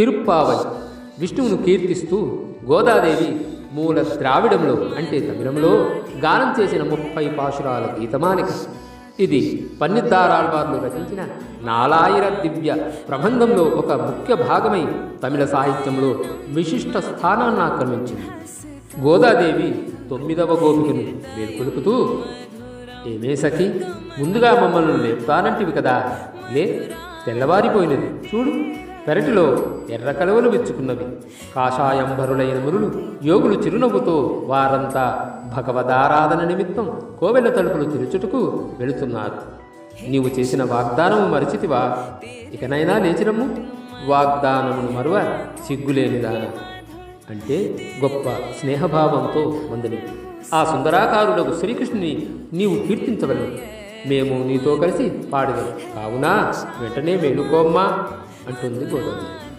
తిరుప్పావై విష్ణువును కీర్తిస్తూ గోదాదేవి మూల ద్రావిడంలో అంటే తమిళంలో గానం చేసిన ముప్పై పాశురాల గీతమానిక ఇది పన్నిద్దారాల్వార్లు రచించిన నాలాయిర దివ్య ప్రబంధంలో ఒక ముఖ్య భాగమై తమిళ సాహిత్యంలో విశిష్ట స్థానాన్ని ఆక్రమించింది. గోదాదేవి తొమ్మిదవ గోపికను మేల్కొలుపుతూ ఏమే సఖి ముందుగా మమ్మల్ని లేపుతానంటివి కదా. లే తెల్లవారిపోయినది. చూడు పెరటిలో ఎర్ర కలువలు విచ్చుకున్నవి. కాషాయంబరులైన మురులు యోగులు చిరునవ్వుతో వారంతా భగవదారాధన నిమిత్తం కోవెల తలుపులు తెరుచుటకు వెళుతున్నారు. నీవు చేసిన వాగ్దానము మరిచితివా? ఇకనైనా లేచిరమ్ము. వాగ్దానమును మరువ సిగ్గులేనిదాన? అంటే గొప్ప స్నేహభావంతో వందని ఆ సుందరాకారుడకు శ్రీకృష్ణుని నీవు కీర్తించవలను. మేము నీతో కలిసి పాడగలం కావున వెంటనే మేలుకోమ్మా. అంటుంది గోదావరి